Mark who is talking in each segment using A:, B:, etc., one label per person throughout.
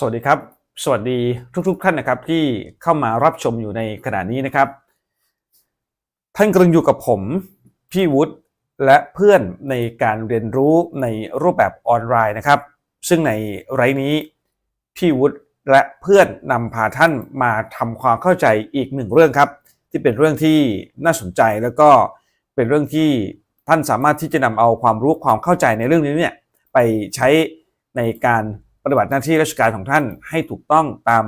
A: สวัสดีครับ สวัสดีทุกๆท่านนะครับที่เข้ามารับชมอยู่ในขณะนี้นะครับ ท่านกำลังอยู่กับผม พี่วุฒิและเพื่อนในการเรียนรู้ในรูปแบบออนไลน์นะครับ ซึ่งในไรนี้พี่วุฒิและเพื่อนนำพาท่านมาทำความเข้าใจอีกหนึ่งเรื่องครับ ที่เป็นเรื่องที่น่าสนใจแล้วก็เป็นเรื่องที่ท่านสามารถที่จะนำเอาความรู้ความเข้าใจในเรื่องนี้เนี่ยไปใช้ในการ ฏิบัติหน้าที่ราชการของท่านให้ถูกต้องตาม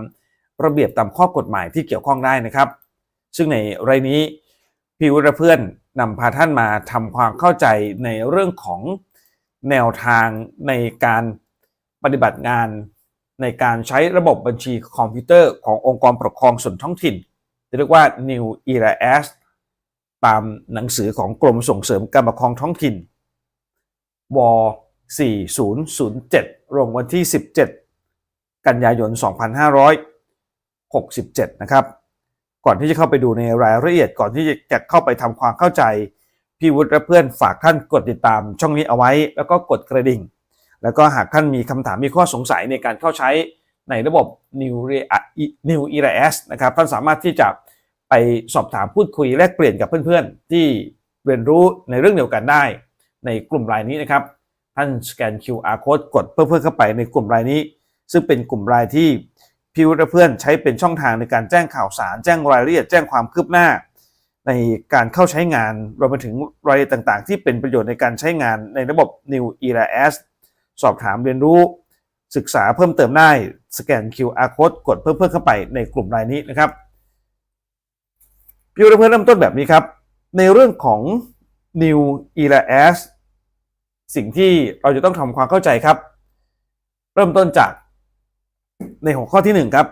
A: ระเบียบตามข้อกฎหมายที่เกี่ยวข้องได้นะครับ ซึ่งในรายนี้พี่วุฒิเพื่อนนำพาท่านมาทำความเข้าใจในเรื่องของแนวทางในการปฏิบัติงาน ในการใช้ระบบบัญชีคอมพิวเตอร์ขององค์กรปกครองส่วนท้องถิ่นเรียกว่า New Era S ตามหนังสือของกรมส่งเสริมการปกครองท้องถิ่นว4007 ลงวันที่ 17 กันยายน 2567 นะครับ ก่อนที่จะเข้าไปดูในรายละเอียดก่อนที่จะเข้าไปทำความเข้าใจ พี่วุฒิและเพื่อนฝากท่านกดติดตามช่องนี้เอาไว้ แล้วก็กดกระดิ่ง แล้วก็หากท่านมีคำถามมีข้อสงสัยในการเข้าใช้ในระบบ New New Era S นะครับท่านสามารถที่จะไปสอบถามพูดคุยแลกเปลี่ยนกับเพื่อนๆ ที่เรียนรู้ในเรื่องเดียวกันได้ในกลุ่มรายนี้นะครับ ท่านสแกน QR code กดเพื่อเพื่อเข้าไปในกลุ่มรายนี้ ซึ่งเป็นกลุ่มรายที่พี่วุฒิเพื่อนใช้เป็นช่องทางในการแจ้งข่าวสาร แจ้งรายละเอียดแจ้งความคืบหน้า ในการเข้าใช้งานรวมไปถึงรายละเอียดต่างๆ ที่เป็นประโยชน์ในการใช้งานในระบบ New Era S สอบถามเรียนรู้ ศึกษาเพิ่มเติมได้สแกน QR code กดเพิ่มเพิ่มเข้าไปในกลุ่มรายนี้นะครับพี่วุฒิเพื่อนเริ่มต้นแบบนี้ครับในเรื่องของ New Era S สิ่งที่เราจะต้องทำความเข้าใจครับ เริ่มต้นจากในหัวข้อที่1ครับ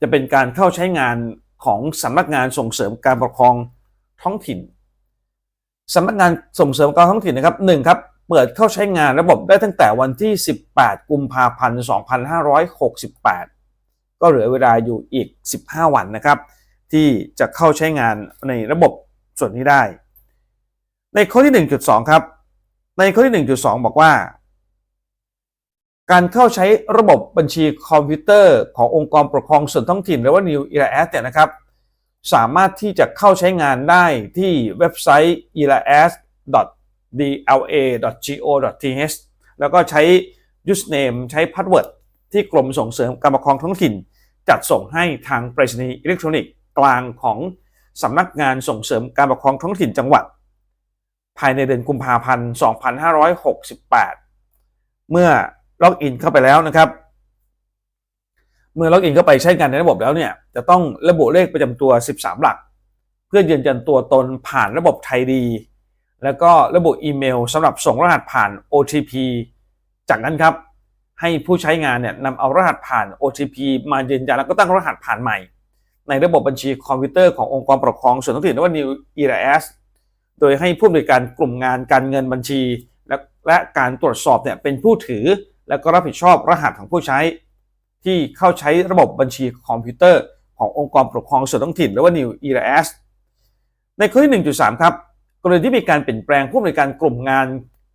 A: จะเป็นการเข้าใช้งานของสำนักงานส่งเสริมการปกครองท้องถิ่นสำนักงานส่งเสริมการท้องถิ่นนะครับหนึ่งครับเปิดเข้าใช้งานระบบได้ตั้งแต่วันที่ 18 กุมภาพันธ์ 2568 ก็เหลือเวลาอยู่อีก 15 วันนะครับ ที่จะเข้าใช้งานในระบบส่วนนี้ได้ ในข้อที่ 1.2 ครับ ในข้อที่ 1.2 บอกว่า การเข้าใช้ระบบบัญชีคอมพิวเตอร์ขององค์กรปกครองส่วนท้องถิ่นหรือว่า New Era S เนี่ยนะครับ สามารถที่จะเข้าใช้งานได้ที่เว็บไซต์ eras.dla.go.th แล้วก็ใช้ username ใช้ password ที่กรมส่งเสริมการปกครองท้องถิ่น จัดส่งให้ทางไปรษณีย์อิเล็กทรอนิกส์กลางของสำนักงานส่งเสริมการปกครองท้องถิ่นจังหวัด ภายในเดือนกุมภาพันธ์ 2568 เมื่อล็อกอินเข้าไปแล้วนะครับ เมื่อล็อกอินเข้าไปใช้งานในระบบแล้วเนี่ย จะต้องระบุเลขประจำตัว 13 หลัก เพื่อยืนยันตัวตนผ่านระบบไทยดี แล้วก็ระบุอีเมลสำหรับส่งรหัสผ่าน OTP จากนั้นครับ ให้ผู้ใช้งานเนี่ยนำเอารหัสผ่าน OTP มายืนยันแล้วก็ตั้งรหัสผ่านใหม่ ในระบบบัญชีคอมพิวเตอร์ขององค์กรปกครองส่วนท้องถิ่นหรือว่า New ERS โดยให้ผู้บริการกลุ่มงานการเงินบัญชี และและการตรวจสอบเนี่ยเป็นผู้ถือ และก็รับผิดชอบรหัสของผู้ใช้ ที่เข้าใช้ระบบบัญชีคอมพิวเตอร์ ขององค์กรปกครองส่วนท้องถิ่นหรือว่า New ERS ในข้อที่ 1.3 ครับกรณีที่มีการเปลี่ยนแปลงผู้บริการกลุ่มงาน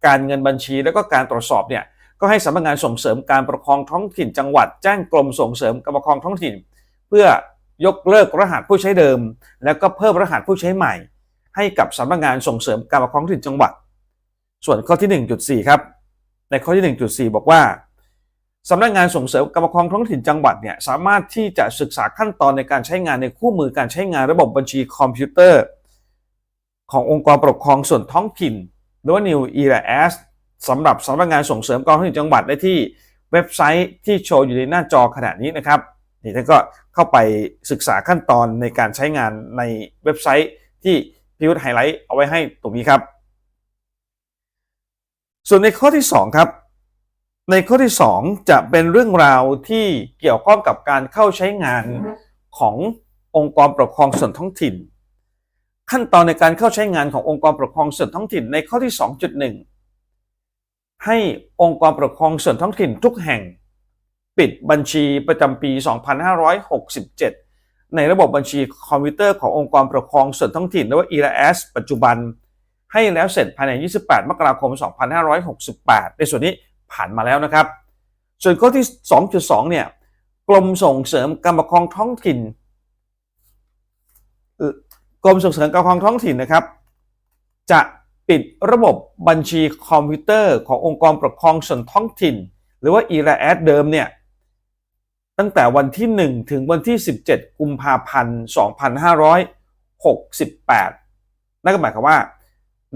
A: การเงินบัญชี และก็การตรวจสอบเนี่ยก็ให้สำนักงานส่งเสริมการปกครองท้องถิ่นจังหวัดแจ้งกรมส่งเสริมการปกครองท้องถิ่น เพื่อยกเลิกรหัสผู้ใช้เดิม แล้วก็เพิ่มรหัสผู้ใช้ใหม่ ให้กับสำนักงานส่งเสริมการปกครองท้องถิ่นจังหวัด ส่วนข้อที่ 1.4 ครับ ในข้อที่ 1.4 บอกว่าสำนักงานส่งเสริมการปกครองท้องถิ่นจังหวัดเนี่ยสามารถที่จะศึกษาขั้นตอนในการใช้งานในคู่มือการใช้งานระบบบัญชีคอมพิวเตอร์ ขององค์กรปกครองส่วนท้องถิ่นหรือว่า New Era S สำหรับสำนักงานส่งเสริมการท้องถิ่นจังหวัดได้ที่เว็บไซต์ที่โชว์อยู่ในหน้าจอขณะนี้นะครับนี่ท่านก็เข้าไปศึกษาขั้นตอนในการใช้งานในเว็บไซต์ที่ พิวไฮไลท์เอาไว้ให้ตรงนี้ครับ ส่วนในข้อที่ 2 ครับ ในข้อที่ 2 จะเป็นเรื่องราวที่เกี่ยวข้องกับการเข้าใช้งานขององค์กรปกครองส่วนท้องถิ่น ขั้นตอนในการเข้าใช้งานขององค์กรปกครองส่วนท้องถิ่นในข้อที่ 2.1 ให้องค์กรปกครองส่วนท้องถิ่นทุกแห่ง ปิดบัญชีประจำปี 2567 ในระบบบัญชีคอมพิวเตอร์ขององค์กรปกครองส่วนท้องถิ่นหรือว่า ERS ปัจจุบัน ให้แล้วเสร็จภายใน 28 มกราคม 2568 ในส่วนนี้ผ่านมาแล้วนะครับ ส่วนข้อที่ 2.2 เนี่ยกรมส่งเสริมการปกครองท้องถิ่นกรมส่งเสริมการปกครองท้องถิ่นนะครับ จะปิดระบบบัญชีคอมพิวเตอร์ขององค์กรปกครองส่วนท้องถิ่น หรือว่า e r a d เดิมเนี่ย ตั้งแต่วันที่ 1 ถึงวันที่ 17 กุมภาพันธ์ 2568 นั่นก็หมายความว่า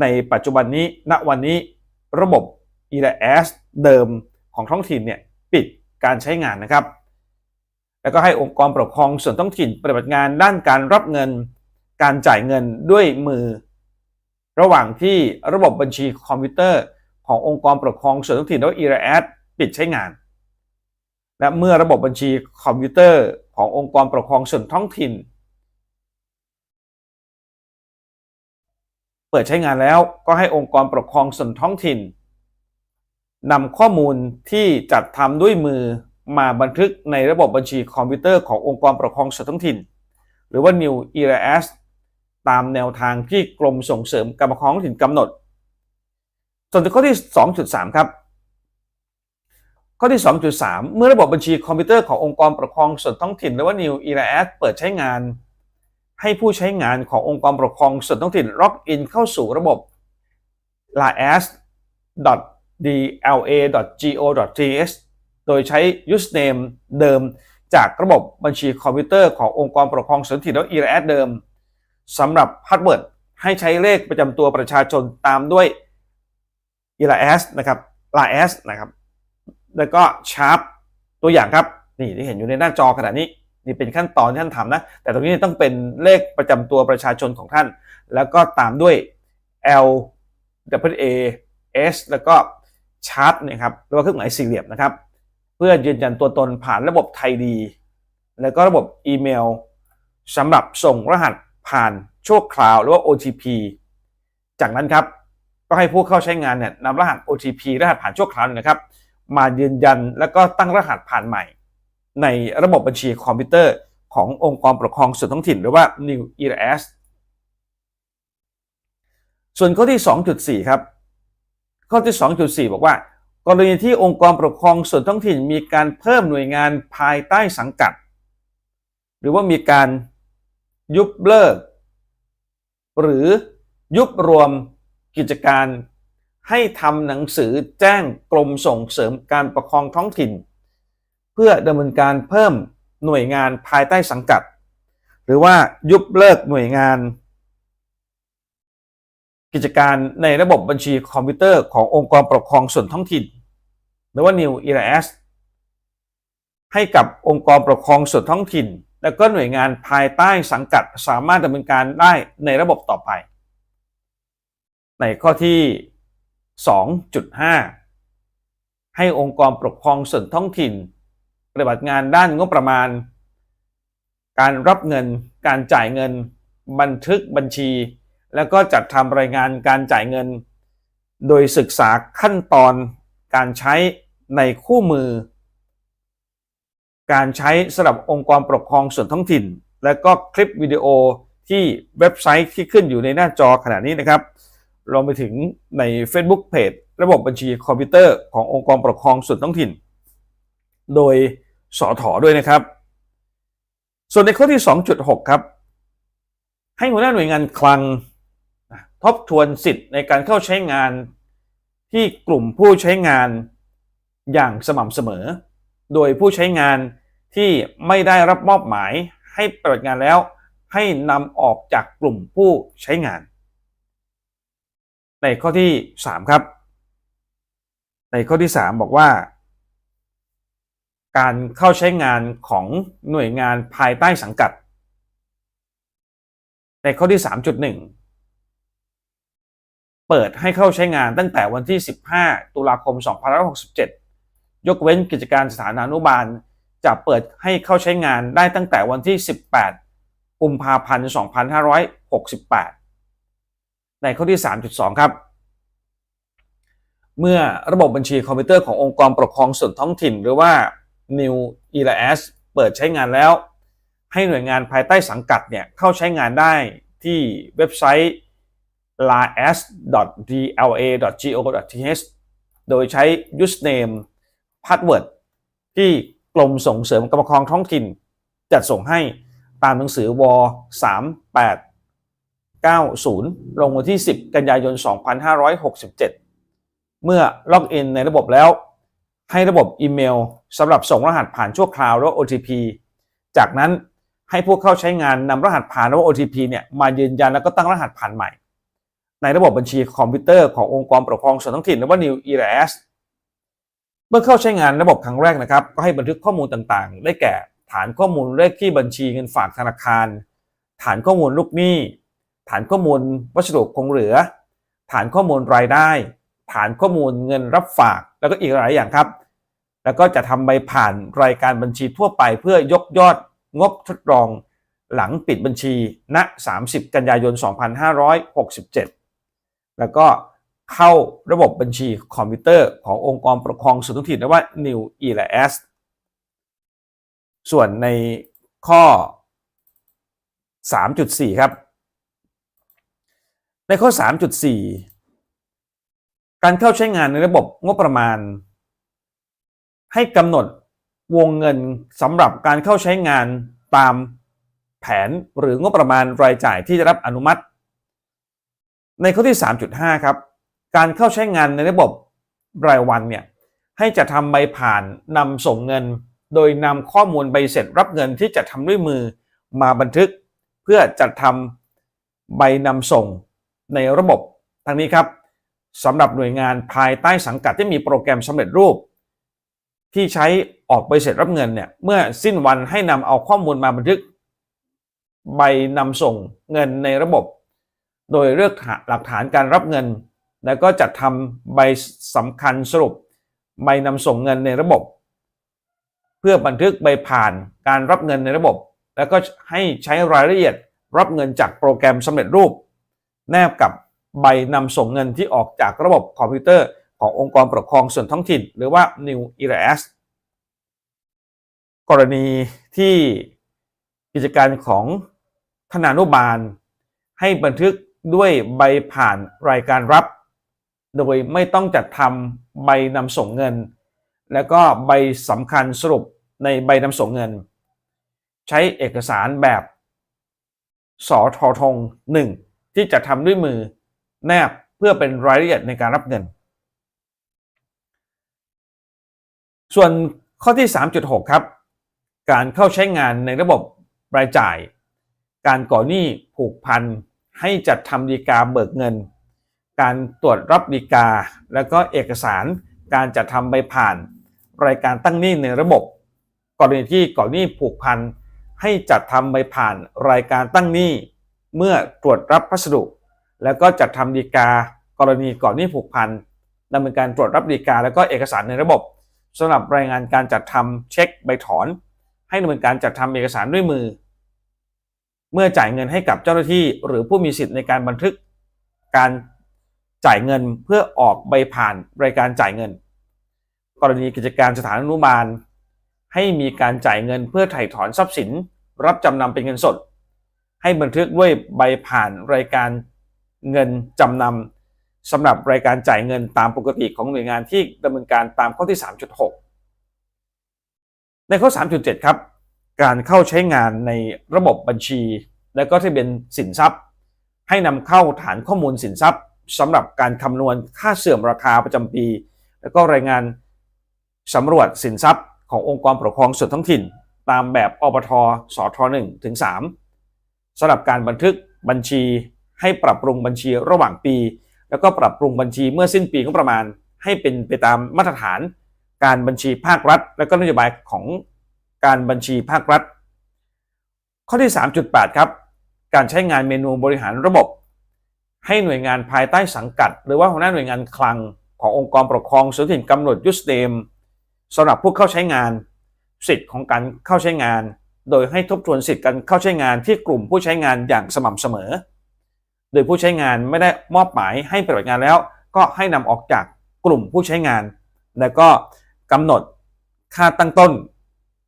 A: ในปัจจุบันนี้ ณ วันนี้ระบบ e r a s เดิมของท้องถิ่นเนี่ยปิดการใช้งานนะครับ แล้วก็ให้องค์กรปกครองส่วนท้องถิ่นปฏิบัติงานด้านการรับเงิน การจ่ายเงินด้วยมือ ระหว่างที่ระบบบัญชีคอมพิวเตอร์ขององค์กรปกครองส่วนท้องถิ่นหรือว่า e r a s ปิดใช้งาน และเมื่อระบบบัญชีคอมพิวเตอร์ขององค์กรปกครองส่วนท้องถิ่น เปิดใช้งานแล้วก็ให้องค์กรปกครองส่วนท้องถิ่นนำข้อมูลที่จัดทำด้วยมือมาบันทึกในระบบบัญชีคอมพิวเตอร์ขององค์กรปกครองส่วนท้องถิ่น หรือว่า New ERS ตามแนวทางที่กรมส่งเสริมการปกครองท้องถิ่นกำหนด ส่วนข้อที่ 2.3 ครับ ข้อที่ 2.3 เมื่อระบบบัญชีคอมพิวเตอร์ขององค์กรปกครองส่วนท้องถิ่นหรือว่า New ERS เปิดใช้งาน ให้ผู้ใช้งานขององค์กรปกครองส่วนท้องถิ่นล็อกอินเข้าสู่ระบบ laas dla.go.th โดยใช้ username เดิมจากระบบบัญชีคอมพิวเตอร์ขององค์กรปกครองส่วนท้องถิ่นหรือ ERS เดิมสำหรับพาสเวิร์ดให้ใช้เลขประจำตัวประชาชนตามด้วย ERS นะครับ LAS นะครับ แล้วก็ Sharp ตัวอย่างครับ นี่ที่เห็นอยู่ในหน้าจอขณะนี้ นี่เป็นขั้นตอนที่ท่านทำนะ แต่ตรงนี้ต้องเป็นเลขประจำตัวประชาชนของท่าน แล้วก็ตามด้วย L W A S แล้วก็ชาร์ตนะครับหรือว่าเครื่องหมายสี่เหลี่ยมนะครับ เพื่อยืนยันตัวตนผ่านระบบไทยดี แล้วก็ระบบอีเมลสำหรับส่งรหัสผ่านชั่วคราวหรือว่า OTP จากนั้นครับก็ให้ผู้เข้าใช้งานเนี่ยนำรหัส OTP รหัสผ่านชั่วคราวนะครับ มายืนยัน แล้วก็ตั้งรหัสผ่านใหม่ ในระบบบัญชีคอมพิวเตอร์ขององค์กรปกครองส่วนท้องถิ่นหรือว่า New ERS ส่วนข้อที่ 2.4 ครับ ข้อที่ 2.4 บอกว่า กรณีที่องค์กรปกครองส่วนท้องถิ่น มีการเพิ่มหน่วยงานภายใต้สังกัด หรือว่ามีการยุบเลิก หรือยุบรวมกิจการ ให้ทำหนังสือแจ้งกรมส่งเสริมการปกครองท้องถิ่น เพื่อดำเนินการเพิ่มหน่วยงานภายใต้สังกัด หรือว่ายุบเลิกหน่วยงาน กิจการในระบบบัญชีคอมพิวเตอร์ขององค์กรปกครองส่วนท้องถิ่น หรือว่า New ERS ให้กับองค์กรปกครองส่วนท้องถิ่น และก็หน่วยงานภายใต้สังกัดสามารถดำเนินการได้ในระบบต่อไป ในข้อที่ 2.5 ให้องค์กรปกครองส่วนท้องถิ่น ปฏิบัติงานด้านงบประมาณ การรับเงิน การจ่ายเงิน บันทึกบัญชี แล้วก็จัดทำรายงานการจ่ายเงิน โดยศึกษาขั้นตอนการใช้ในคู่มือ การใช้สำหรับองค์กรปกครองส่วนท้องถิ่น และก็คลิปวิดีโอที่เว็บไซต์ที่ขึ้นอยู่ในหน้าจอขณะนี้นะครับ รวมไปถึงใน Facebook Page ระบบบัญชีคอมพิวเตอร์ขององค์กรปกครองส่วนท้องถิ่น โดยสอถอด้วยนะครับ ส่วนในข้อที่ 2.6 ครับ ให้หัวหน้าหน่วยงานคลังทบทวนสิทธิ์ในการเข้าใช้งานที่กลุ่มผู้ใช้งานอย่างสม่ำเสมอ โดยผู้ใช้งานที่ไม่ได้รับมอบหมายให้ปฏิบัติงานแล้ว ให้นำออกจากกลุ่มผู้ใช้งาน ในข้อที่ 3 ครับ ในข้อที่ 3 บอกว่า การเข้าใช้งานของหน่วยงานภายใต้สังกัด ในข้อที่ 3.1 เปิดให้เข้าใช้งานตั้งแต่วันที่ 15 ตุลาคม 2567 ยกเว้นกิจการสถานานุบาล จะเปิดให้เข้าใช้งานได้ตั้งแต่วันที่ 18 กุมภาพันธ์ 2568 ในข้อที่ 3.2 ครับ เมื่อระบบบัญชีคอมพิวเตอร์ขององค์กรปกครองส่วนท้องถิ่น หรือว่า New ERS เปิดใช้งานแล้ว ให้หน่วยงานภายใต้สังกัดเนี่ยเข้าใช้งานได้ที่เว็บไซต์ las.dla.go.th โดยใช้ username password ที่กรมส่งเสริมการปกครองท้องถิ่น จัดส่งให้ตามหนังสือว 90 ลงวันที่ 10 กันยายน 2567 เมื่อล็อกอินในระบบแล้ว ให้ระบบอีเมลสำหรับส่งรหัสผ่านชั่วคราวหรือ OTP จากนั้นให้ผู้เข้าใช้งานนำรหัสผ่านหรือ OTP เนี่ยมายืนยันแล้วก็ตั้งรหัสผ่านใหม่ ในระบบบัญชีคอมพิวเตอร์ขององค์กรปกครองส่วนท้องถิ่นหรือว่า New ERS เมื่อเข้าใช้งานระบบครั้งแรกนะครับ ก็ให้บันทึกข้อมูลต่างๆ ได้แก่ฐานข้อมูลเลขที่บัญชีเงินฝากธนาคาร ฐานข้อมูลลูกหนี้ ฐานข้อมูลวัสดุคงเหลือ ฐานข้อมูลรายได้ ฐานข้อมูลเงินรับฝาก แล้วก็อีกหลายอย่างครับ แล้วก็จะทำใบผ่านรายการบัญชีทั่วไป เพื่อยกยอดงบทดลองหลังปิดบัญชีณ 30 กันยายน 2567 แล้วก็เข้าระบบบัญชีคอมพิวเตอร์ขององค์กรปกครองส่วนท้องถิ่นเรียกว่า New ERS ส่วนในข้อ 3.4 ครับ ในข้อ 3.4 การเข้าใช้งานในระบบงบประมาณ ให้กำหนดวงเงินสำหรับการเข้าใช้งานตามแผนหรืองบประมาณรายจ่ายที่จะรับอนุมัติ ในข้อที่ 3.5 ครับ การเข้าใช้งานในระบบรายวันเนี่ยให้จะทำใบผ่านนำส่งเงิน โดยนำข้อมูลใบเสร็จรับเงินที่จะทำด้วยมือมาบันทึก เพื่อจัดทำใบนำส่ง ในระบบทั้งนี้ครับสำหรับหน่วยงานภายใต้สังกัดที่มีโปรแกรมสำเร็จรูป ที่ใช้ออกใบเสร็จรับเงินเนี่ยเมื่อสิ้นวันให้นำเอาข้อมูลมาบันทึก ใบนำส่งเงินในระบบ โดยเลือกหลักฐานการรับเงิน แล้วก็จัดทำใบสำคัญสรุป ใบนำส่งเงินในระบบ เพื่อบันทึกใบผ่านการรับเงินในระบบ แล้วก็ให้ใช้รายละเอียดรับเงินจากโปรแกรมสำเร็จรูป แนบกับใบนำส่งเงินที่ออกจากระบบคอมพิวเตอร์ขององค์กรปกครองส่วนท้องถิ่น หรือว่า New ERS กรณีที่กิจการของธนานุบาล ให้บันทึกด้วยใบผ่านรายการรับ โดยไม่ต้องจัดทำใบนำส่งเงิน แล้วก็ใบสำคัญสรุปในใบนำส่งเงิน ใช้เอกสารแบบสอทอทงหนึ่ง ที่จะทำด้วยมือแนบเพื่อเป็นรายละเอียดในการรับเงิน ส่วนข้อที่ 3.6 ครับ การเข้าใช้งานในระบบรายจ่าย การก่อหนี้ผูกพันให้จัดทำดีกาเบิกเงิน การตรวจรับดีกา แล้วก็เอกสารการจัดทำใบผ่าน รายการตั้งหนี้ในระบบ กรณีที่ก่อหนี้ผูกพันให้จัดทำใบผ่านรายการตั้งหนี้ เมื่อตรวจรับพัสดุ แล้วก็จัดทำดีกากรณีก่อนหนี้ผูกพันดำเนินการตรวจรับดีกา แล้วก็เอกสารในระบบสำหรับรายงานการจัดทำเช็คใบถอน ให้ดำเนินการจัดทำเอกสารด้วยมือ เมื่อจ่ายเงินให้กับเจ้าหน้าที่ หรือผู้มีสิทธิ์ในการบันทึกการจ่ายเงินเพื่อออกใบผ่านรายการจ่ายเงิน กรณีกิจการสถานอนุบาล ให้มีการจ่ายเงินเพื่อไถ่ถอนทรัพย์สิน รับจำนำเป็นเงินสด ให้บันทึกด้วยใบผ่านรายการเงินจำนำสำหรับรายการจ่ายเงินตามปกติของหน่วยงานที่ดำเนินการตามข้อที่ 3.6 ในข้อ 3.7 ครับ การเข้าใช้งานในระบบบัญชี และก็ทะเบียนสินทรัพย์ ให้นำเข้าฐานข้อมูลสินทรัพย์สำหรับการคำนวณค่าเสื่อมราคาประจำปี แล้วก็รายงานสำรวจสินทรัพย์ขององค์กรปกครองส่วนท้องถิ่น ตามแบบอบทสท1ถึง3 สำหรับการบันทึกบัญชีให้ปรับปรุงบัญชีระหว่างปี แล้วก็ปรับปรุงบัญชีเมื่อสิ้นปีงบประมาณ ให้เป็นไปตามมาตรฐานการบัญชีภาครัฐ และก็นโยบายของการบัญชีภาครัฐ ข้อที่ 3.8 ครับ การใช้งานเมนูบริหารระบบ ให้หน่วยงานภายใต้สังกัด หรือว่าหัวหน้าหน่วยงานคลังขององค์กรปกครองส่วนถิ่นกำหนดยุสเดมสำหรับผู้เข้าใช้งาน สิทธิ์ของการเข้าใช้งาน โดยให้ทบทวนสิทธิ์การเข้าใช้งานที่กลุ่มผู้ใช้งานอย่างสม่ำเสมอ โดยผู้ใช้งานไม่ได้มอบหมายให้ปฏิบัติงานแล้ว ก็ให้นำออกจากกลุ่มผู้ใช้งาน แล้วก็กำหนดค่าตั้งต้น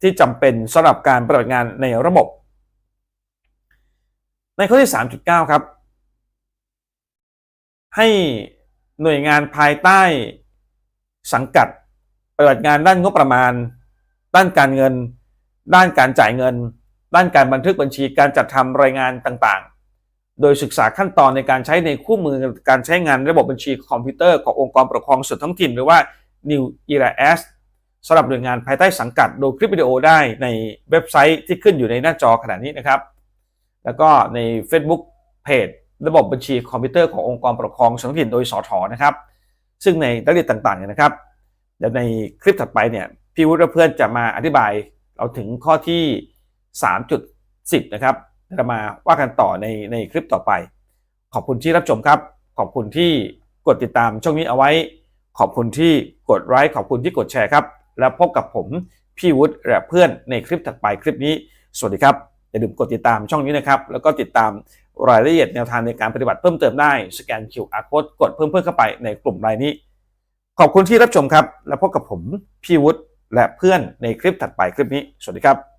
A: ที่จำเป็นสำหรับการปฏิบัติงานในระบบ ในข้อที่ 3.9 ครับ ให้หน่วยงานภายใต้สังกัดปฏิบัติงานด้านงบประมาณ ด้านการเงิน ด้านการจ่ายเงิน ด้านการบันทึกบัญชีการจัดทำรายงานต่างๆ โดยศึกษาขั้นตอนในการใช้ในคู่มือการใช้งานระบบบัญชีคอมพิวเตอร์ขององค์กรปกครองส่วนท้องถิ่น หรือว่า New Era S สำหรับหน่วยงานภายใต้สังกัดดูคลิปวิดีโอได้ในเว็บไซต์ที่ขึ้นอยู่ในหน้าจอขณะนี้นะครับ แล้วก็ใน Facebook เพจระบบบัญชีคอมพิวเตอร์ขององค์กรปกครองส่วนท้องถิ่นโดยสอทอนะครับ ซึ่งในรายละเอียดต่างๆเนี่ยนะครับเดี๋ยวในคลิปถัดไปเนี่ยพี่วุฒิและเพื่อนจะมาอธิบาย เราถึงข้อที่ 3.10 นะครับจะมาว่ากันต่อในในคลิปต่อไป ขอบคุณที่รับชมครับ ขอบคุณที่กดติดตามช่องนี้เอาไว้ ขอบคุณที่กดไลค์ขอบคุณที่กดแชร์ครับ แล้วพบกับผมพี่วุฒิและเพื่อนในคลิปถัดไปคลิปนี้ สวัสดีครับ อย่าลืมกดติดตามช่องนี้นะครับ แล้วก็ติดตามรายละเอียดแนวทางในการปฏิบัติเพิ่มเติมได้ สแกน QR code กดเพิ่มเพื่อนเข้าไปในกลุ่มรายนี้ ขอบคุณที่รับชมครับ แล้วพบกับผมพี่วุฒิ และเพื่อนในคลิปถัดไปคลิปนี้ สวัสดีครับ